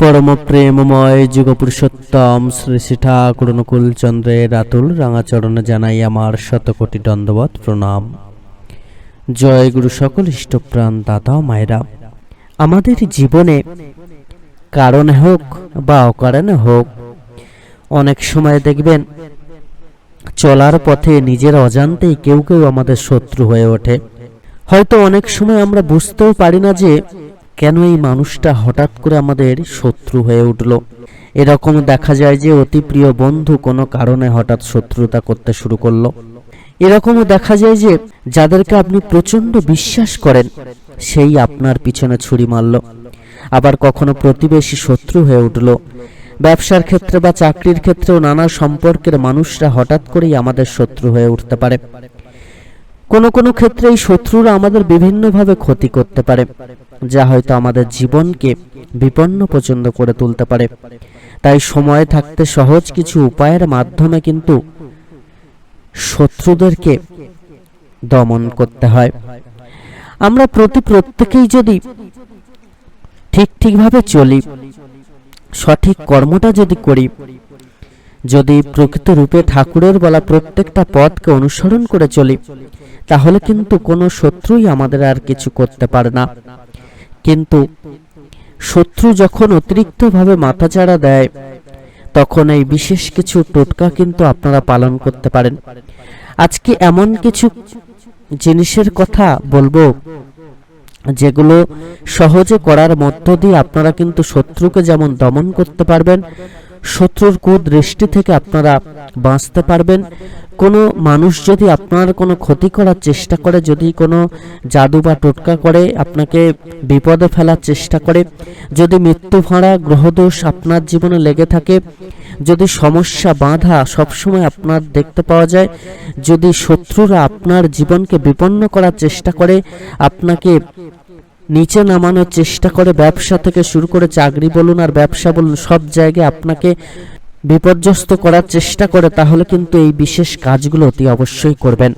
পরম প্রেমময় যুগ পুরুষোত্তম শ্রী শ্রী ঠাকুর অনুকূল চন্দ্রের রাতুল রাঙাচরণে জানাই আমার শতকোটি দণ্ডবত প্রণাম। জয় গুরু সকল ইষ্টপ্রাণ দাদা মায়েরা। আমাদের জীবনে কারণে হোক বা অকারণে হোক, অনেক সময় দেখবেন চলার পথে নিজের অজান্তেই কেউ কেউ আমাদের শত্রু হয়ে ওঠে। হয়তো অনেক সময় আমরা বুঝতেও পারি না যে কেন এই মানুষটা হঠাৎ করে আমাদের শত্রু হয়ে উঠল? এরকম দেখা যায় যে অতি প্রিয় বন্ধু কোনো কারণে হঠাৎ শত্রুতা করতে শুরু করল। এরকমও দেখা যায় যে যাদেরকে আপনি প্রচণ্ড বিশ্বাস করেন, সেই আপনার পিছনে ছুরি মারল। আবার কখনো প্রতিবেশী শত্রু হয়ে উঠল। ব্যবসার ক্ষেত্রে বা চাকরির ক্ষেত্রেও নানা সম্পর্কের মানুষরা হঠাৎ করেই আমাদের শত্রু হয়ে উঠতে পারে। কোনো কোনো ক্ষেত্রে এই শত্রুরা আমাদের বিভিন্নভাবে ক্ষতি করতে পারে, যা হয়তো আমাদের জীবনকে বিপন্ন পছন্দ করে তুলতে পারে। তাই সময় থাকতে সহজ কিছু উপায়ের মাধ্যমে কিন্তু শত্রুদেরকে দমন করতে হয়। আমরা প্রতি প্রত্যেকেই যদি ঠিক ঠিকভাবে চলি, সঠিক কর্মটা যদি করি, যদি প্রকৃত রূপে ঠাকুরের বলা প্রত্যেকটা পথকে অনুসরণ করে চলি তাহলে কিন্তু কোনো শত্রুই আমাদের আর কিছু করতে পারে না। কিন্তু শত্রু যখন অতিরিক্তভাবে মাথাচাড়া দেয়, তখন এই বিশেষ কিছু টোটকা কিন্তু আপনারা পালন করতে পারেন। আজকে এমন কিছু জিনিসের কথা বলব, যেগুলো সহজে করার মধ্য দিয়ে আপনারা কিন্তু শত্রুকে যেমন দমন করতে পারবেন শত্রুর কুদৃষ্টি থেকে আপনারা বাঁচতে পারবেন। কোনো মানুষ যদি আপনার কোনো ক্ষতি করার চেষ্টা করে, যদি কোনো জাদু বা টোটকা করে, আপনাকে বিপদে ফেলার চেষ্টা করে, যদি মৃত্যু ভাড়া, গ্রহদোষ আপনার জীবনে লেগে থাকে, যদি সমস্যা, বাধা সবসময় আপনার দেখতে পাওয়া যায়, যদি শত্রুরা আপনার জীবনকে বিপন্ন করার চেষ্টা করে, আপনাকে নিচে নামানোর চেষ্টা করে, ব্যবসা থেকে শুরু করে চাকরি বলুন আর ব্যবসা বলুন, সব জায়গায় আপনাকে বিপর্যস্ত করার চেষ্টা করে, তাহলে কিন্তু এই বিশেষ কাজগুলো অতি অবশ্যই করবেন।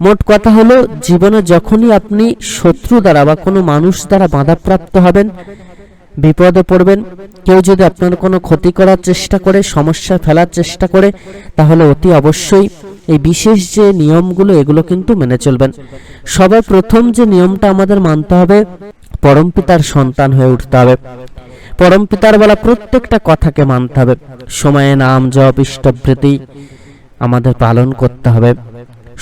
মোট কথা হলো, জীবনে যখনই আপনি শত্রু দ্বারা বা কোনো মানুষ দ্বারা বাধাপ্রাপ্ত হবেন, বিপদে পড়বেন, কেউ যদি আপনার কোনো ক্ষতি করার চেষ্টা করে সমস্যা ফেলার চেষ্টা করে, তাহলে অতি অবশ্যই এই বিশেষ যে নিয়মগুলো, এগুলো কিন্তু মেনে চলবেন। সবার প্রথম যে নিয়মটা আমাদের মানতে হবে পরমপিতার সন্তান হয়ে উঠতে হবে। পরমপিতার বলা প্রত্যেকটা কথাকে মানতে হবে। সময়ে নাম জপ ইষ্টবৃতি আমাদের পালন করতে হবে।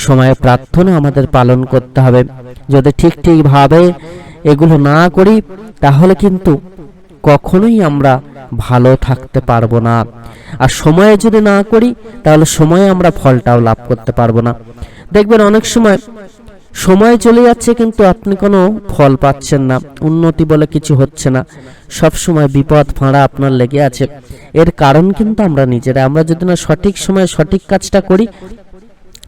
সময়ে প্রার্থনা আমাদের পালন করতে হবে। যদি ঠিক ঠিকভাবে এগুলো না করি, তাহলে কিন্তু কখনোই আমরা ভালো থাকতে পারব না। আর সময়ে যদি না করি, তাহলে সময়ে আমরা ফলটাও লাভ করতে পারব না। দেখবেন অনেক সময় সময় চলে যাচ্ছে কিন্তু আপনি কোনো ফল পাচ্ছেন না, উন্নতি বলে কিছু হচ্ছে না। সব সময় বিপদ, ফাঁড়া আপনার লেগে আছে। এর কারণ কিন্তু আমরা নিজেরা। আমরা যদি না সঠিক সময়ে সঠিক কাজটা করি,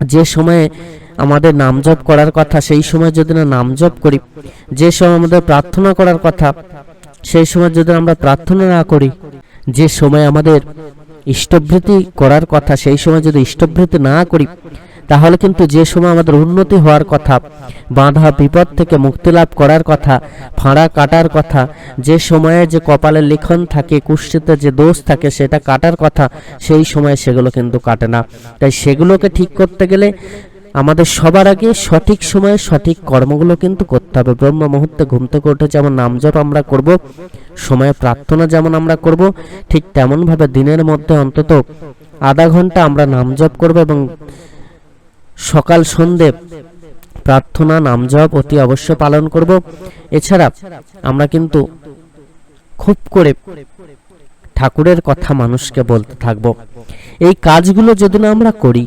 যে সময়ে আমাদের নাম জপ করার কথা, সেই সময় যদি না নাম জপ করি, যে সময় আমাদের প্রার্থনা করার কথা সেই সময় যদি আমরা প্রার্থনা না করি, যে সময় আমাদের ইষ্টভৃতি করার কথা, সেই সময় যদি ইষ্টভৃতি না করি, তাহলে কিন্তু যে সময় আমাদের উন্নতি হওয়ার কথা, বাধা বিপদ থেকে মুক্তি লাভ করার কথা, ফাঁড়া কাটার কথা, যে সময়ে যে কপালে লিখন থাকে, কুষ্ঠিতে যে দোষ থাকে, সেটা কাটার কথা, সেই সময় সেগুলো কিন্তু কাটে না। তাই সেগুলোকে ঠিক করতে গেলে আমাদের সবার আগে সঠিক সময়ে সঠিক কর্মগুলো কিন্তু করতে হবে। ব্রহ্ম মুহূর্তে ঘুম থেকে উঠে যেমন নাম জপ আমরা করব, সময়ে প্রার্থনা যেমন আমরা করব, ঠিক তেমনভাবে দিনের মধ্যে অন্তত আধা ঘণ্টা আমরা নাম জপ করব এবং সকাল, সন্ধে প্রার্থনা, নাম জপ অতি অবশ্য পালন করব। এছাড়া আমরা কিন্তু খুব করে ঠাকুরের কথা মানুষকে বলতে থাকব। এই কাজগুলো যদি না আমরা করি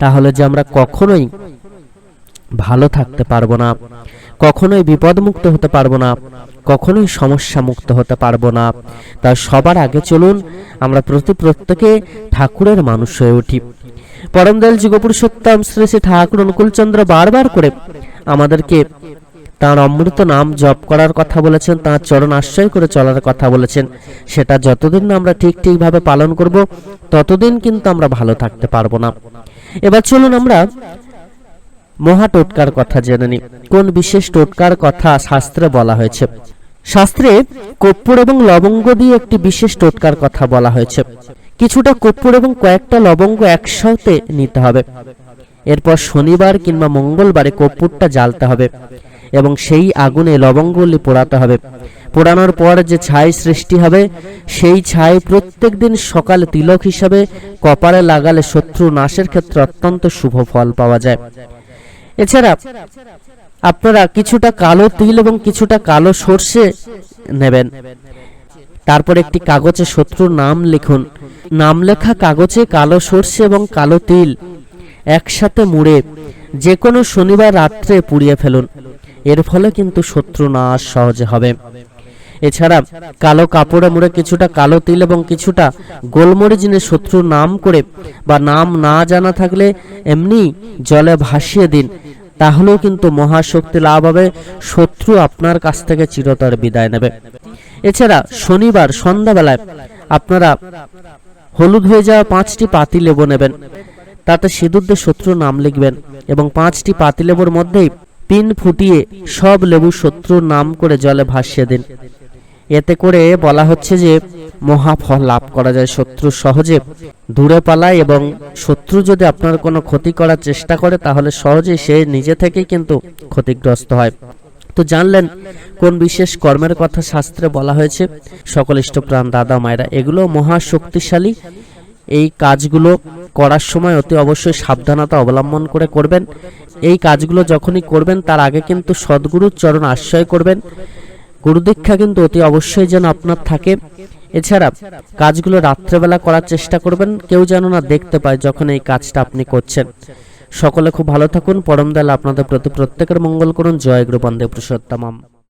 তাহলে যে আমরা কখনোই ভালো থাকতে পারব না, কখনোই বিপদমুক্ত হতে পারব না, কখনোই সমস্যা মুক্ত হতে পারব না। তাই সবার আগে চলুন আমরা প্রতি প্রত্যেকে ঠাকুরের মানুষ হয়ে উঠি। পরমদয়াল যুগপুরুষোত্তম শ্রী শ্রী ঠাকুর অনুকূলচন্দ্র বারবার করে আমাদেরকে তার অমৃত নাম জপ করার কথা বলেছেন, তার চরণ আশ্রয় করে চলার কথা বলেছেন। সেটা যতদিন না আমরা ঠিক ঠিকভাবে পালন করব, ততদিন কিন্তু আমরা ভালো থাকতে পারব না। এবার চলুন আমরা মহা টোটকার কথা জেনে নিই। কোন বিশেষ টোটকার কথা শাস্ত্রে বলা হয়েছে? শাস্ত্রে কর্পূর এবং লবঙ্গ দিয়ে একটি বিশেষ টোটকার কথা বলা হয়েছে। কিছুটা কর্পূর এবং কয়েকটা লবঙ্গ একসাথে নিতে হবে। এরপর শনিবার কিংবা মঙ্গলবারে কর্পূরটা জ্বালতে হবে এবং সেই আগুনে লবঙ্গগুলি পোড়াতে হবে। পোড়ানোর পর যে ছাই সৃষ্টি হবে, সেই ছাই প্রত্যেক দিন সকালে তিলক হিসাবে কপালে লাগালে শত্রু নাশের ক্ষেত্রে অত্যন্ত শুভ ফল পাওয়া যায়। এছাড়া আপনারা কিছুটা কালো তিল এবং কিছুটা কালো সর্ষে নেবেন। তারপর একটি কাগজে শত্রুর নাম লিখুন। নাম লেখা কাগজে কালো সর্ষে এবং কালো তিল একসাথে মুড়ে যে কোনো শনিবার রাত্রে পুড়িয়ে ফেলুন। এর ফলে কিন্তু শত্রু নাশ সহজে হবে। এছাড়া কালো কাপড়ে মুড়ে কিছুটা কালো তিল এবং কিছুটা গোলমরিচ নিয়ে শত্রুর নাম করে বা নাম না জানা থাকলে এমনি জলে ভাসিয়ে দিন। তাহলেও কিন্তু মহাশক্তি লাভ হবে, শত্রু আপনার কাছ থেকে চিরতর বিদায় নেবে। এছাড়া শনিবার সন্ধ্যাবেলায় আপনারা হলুদ হয়ে যাওয়া পাঁচটি পাতি লেবু নেবেন। তাতে সিঁদুর দিয়ে শত্রুর নাম লিখবেন এবং পাঁচটি পাতি লেবুর মধ্যেই পিন ফুটিয়ে সব লেবু শত্রুর নাম করে জলে ভাসিয়ে দিন। এতে করে বলা হচ্ছে যে, মহাফল লাভ করা যায় শত্রু সহজে, দূরে পালায় এবং শত্রু যদি আপনার কোনো ক্ষতি করার চেষ্টা করে, তাহলে সহজে সে নিজে থেকেই কিন্তু ক্ষতিগ্রস্ত হয়। তো জানলেন কোন বিশেষ কর্মের কথা শাস্ত্রে বলা হয়েছে? সকল ইষ্টপ্রাণ দাদা, মায়েরা, এগুলো মহা শক্তিশালী। এই কাজগুলো করার সময় অতি অবশ্যই সাবধানতা অবলম্বন করে করবেন। এই কাজগুলো যখনই করবেন, তার আগে কিন্তু সদ্গুরুর চরণ আশ্রয় করবেন। গুরুদীক্ষা কিন্তু অতি অবশ্যই যেন আপনার থাকে। এছাড়া কাজগুলো রাত্রেবেলা করার চেষ্টা করবেন, কেউ যেন না দেখতে পায় যখন এই কাজটা আপনি করছেন। সকলে খুব ভালো থাকুন। পরম দয়াল আপনাদের প্রতি প্রত্যেকের মঙ্গল করুন। জয় গুরু বন্দে পুরুষোত্তমম।